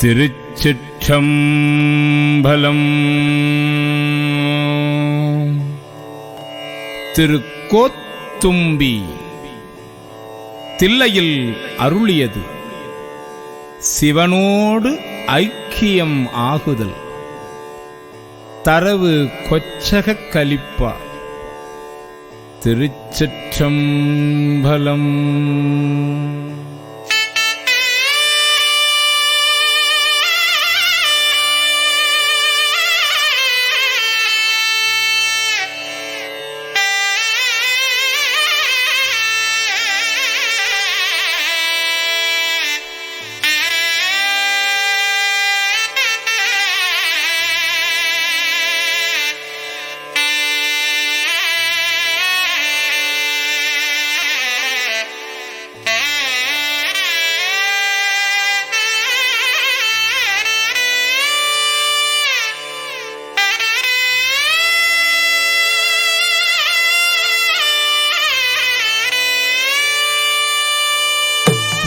திருச்சிற்றம்பலம். திருக்கோத்தும்பி தில்லையில் அருளியது. சிவனோடு ஐக்கியம் ஆகுதல். தரவு கொச்சகக் கலிப்பா. திருச்சிற்றம்பலம்.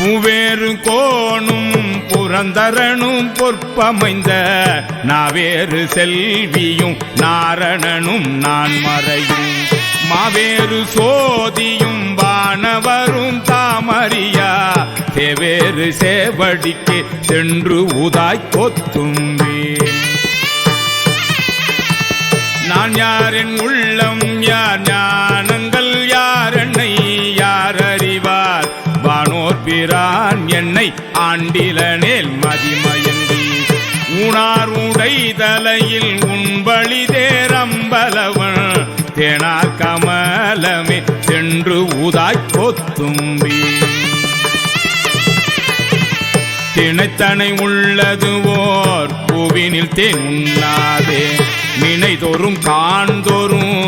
மூவேறு கோணும் புரந்தரனும் பொற்பமைந்த நாவேறு செல்வியும் நாரணனும் நான் மறையும். மாவேறு சோதியும் வானவரும் தாமரியா தேவேறு சேவடிக்கு சென்று உதாய் கொத்தும்பே. நான் யாரின் உள்ளம் யார் ஞான ஆண்டிரான் என்னை ஆண்டிலனேல் மதிமயங்கி. உணார் உடை தலையில் உண்பழி தேரம்பலவன். தேனார் கமலமே சென்று ஊதாய் கொத்தும்பி திணைத்தனை உள்ளது ஓர் பூவினில் தேன் உண்ணாதே மினைதோறும் காண்தோறும்